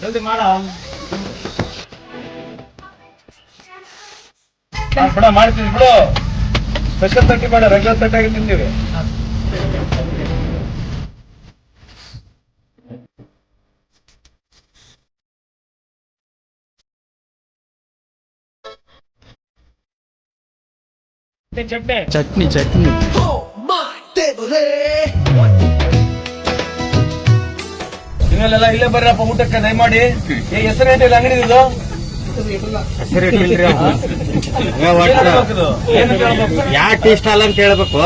ಜಲ್ದಿ ಮಾಡ ಬಿಡ ಮಾಡ್ತೀವಿ ಬಿಡು ಸ್ಪೆಷಲ್ ತಟ್ಟಿ ಬೇಡ ರೆಗ್ಯುಲರ್ ತಟ್ಟಾಗಿ ತಿಂತೀವಿ ಚಟ್ನಿ ಚಟ್ನಿ ಚಟ್ನಿ ನೀವೆಲ್ಲ ಇಲ್ಲೇ ಬರ್ರಪ್ಪ ಊಟಕ್ಕೆ ದಯಮಾಡಿ ಏ ಹೆಸರು ಇಲ್ಲ ಅಂಗಡಿ ಇದು ಏನು ಕೇಳ್ಬೇಕು? ಯಾ ಟೇಸ್ಟ್ ಅಲ್ಲ ಅಂತ ಹೇಳ್ಬೇಕು.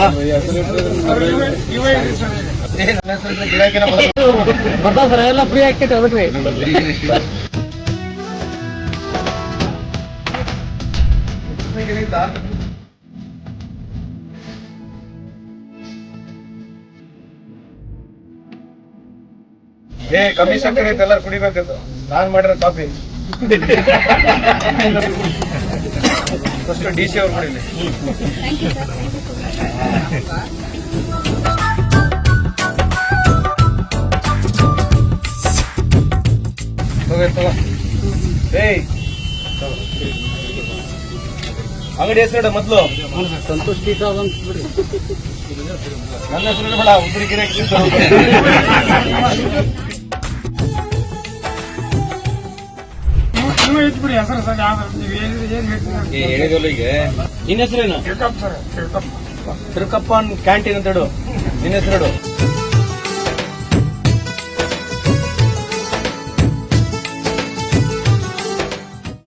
ಬರ್ತಾವ ಸರ್ ಎಲ್ಲ ಫ್ರೀ ಅದಕ್ಕೆ ಏ ಕಮ್ಮಿ ಸಕ್ಕರೆ ಐತೆ ಕುಡಿಬೇಕಂತ ನಾನ್ ಮಾಡಿರೋ ಕಾಫಿ. ಫಸ್ಟ್ ಡಿ ಸಿ ಅವ್ರು ಕುಡಿಲಿ. ತಗೋ, ತಗೋ. ಏಯ್. ತಗೋ. ಅಂಗಡಿ ಹೆಸರು ಉದ್ರಿ ಸಂತೋಷ್ ಟೀ ಸಾಲ್ ಹೆಸರು ಬಿಡ್ರಿ ನನ್ನ ಹೆಸರು ಬೇಡ ಒಬ್ಬರು ಗಿರಾಕಿ ಹೇಳಿದಲ್ಲ ಈಗ? ನಿನ್ನ ಹೆಸರೇನು? ತಿರುಕಪ್ಪ ಕ್ಯಾಂಟೀನ್ ಅಂತ ಹೇಳು. ನಿನ್ನ ಹೆಸರು